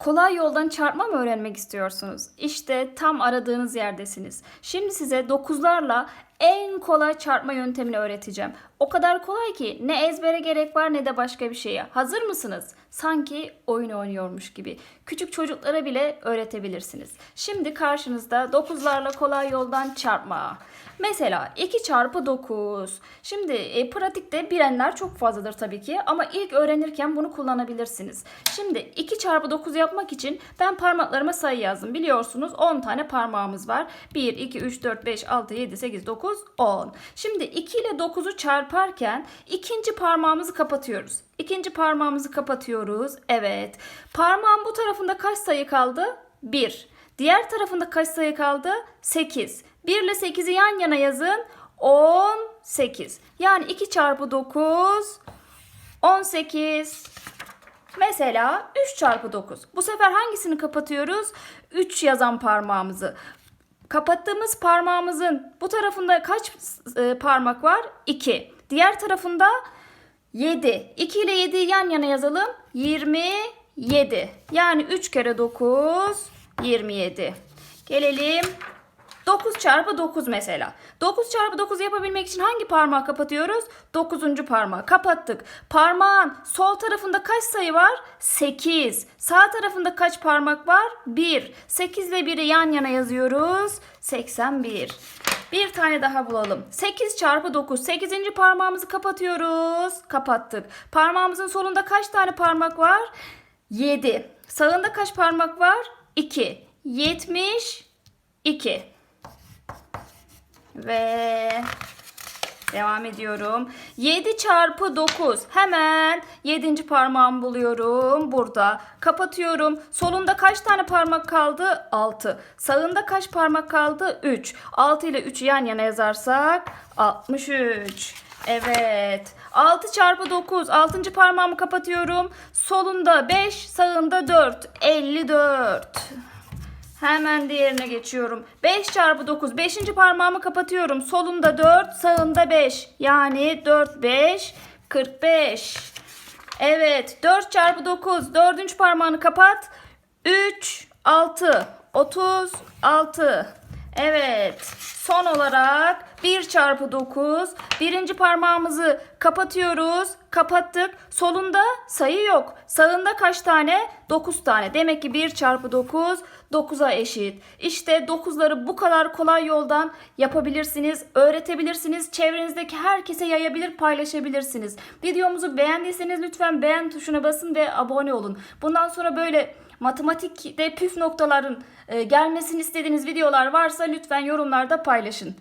Kolay yoldan çarpma mı öğrenmek istiyorsunuz? İşte tam aradığınız yerdesiniz. Şimdi size dokuzlarla en kolay çarpma yöntemini öğreteceğim. O kadar kolay ki ne ezbere gerek var ne de başka bir şeye. Hazır mısınız? Sanki oyun oynuyormuş gibi. Küçük çocuklara bile öğretebilirsiniz. Şimdi karşınızda dokuzlarla kolay yoldan çarpma. Mesela 2 çarpı 9. Şimdi e, pratikte bilenler çok fazladır tabii ki ama ilk öğrenirken bunu kullanabilirsiniz. Şimdi 2 çarpı 9 yapmak için ben parmaklarıma sayı yazdım. Biliyorsunuz 10 tane parmağımız var. 1, 2, 3, 4, 5, 6, 7, 8, 9, 10. Şimdi 2 ile 9'u çarparken ikinci parmağımızı kapatıyoruz. İkinci parmağımızı kapatıyoruz. Evet. Parmağın bu tarafında kaç sayı kaldı? 1. Diğer tarafında kaç sayı kaldı? 8. 1 ile 8'i yan yana yazın. 18. Yani 2 çarpı 9 18. Mesela 3 çarpı 9. Bu sefer hangisini kapatıyoruz? 3 yazan parmağımızı. Kapattığımız parmağımızın bu tarafında kaç e, parmak var? 2. Diğer tarafında 7. 2 ile 7'yi yan yana yazalım. 27. Yani 3 kere 9 27. Gelelim 9 çarpı 9 mesela. 9 çarpı 9 yapabilmek için hangi parmağı kapatıyoruz? 9. parmağı kapattık. Parmağın sol tarafında kaç sayı var? 8. Sağ tarafında kaç parmak var? 1. 8 ile 1'i yan yana yazıyoruz. 81. Bir tane daha bulalım. 8 çarpı 9. 8. parmağımızı kapatıyoruz. Kapattık. Parmağımızın solunda kaç tane parmak var? 7. Sağında kaç parmak var? 2. 72. Ve devam ediyorum. 7 çarpı 9. Hemen 7. parmağımı buluyorum. Burada. Kapatıyorum. Solunda kaç tane parmak kaldı? 6. Sağında kaç parmak kaldı? 3. 6 ile 3'ü yan yana yazarsak 63. Evet. 6 çarpı 9. 6. parmağımı kapatıyorum. Solunda 5, sağında 4. 54. Hemen diğerine geçiyorum. 5 çarpı 9. 5. parmağımı kapatıyorum. Solunda 4, sağında 5. Yani 4, 5, 45. Evet. 4 çarpı 9. 4. parmağını kapat. 3, 6, 36. Evet. Son olarak 1 çarpı 9. Birinci parmağımızı kapatıyoruz. Kapattık. Solunda sayı yok. Sağında kaç tane? 9 tane. Demek ki 1 çarpı 9 9'a eşit. İşte 9'ları bu kadar kolay yoldan yapabilirsiniz, öğretebilirsiniz. Çevrenizdeki herkese yayabilir, paylaşabilirsiniz. Videomuzu beğendiyseniz lütfen beğen tuşuna basın ve abone olun. Bundan sonra böyle matematikte püf noktaların e, gelmesini istediğiniz videolar varsa lütfen yorumlarda paylaşın.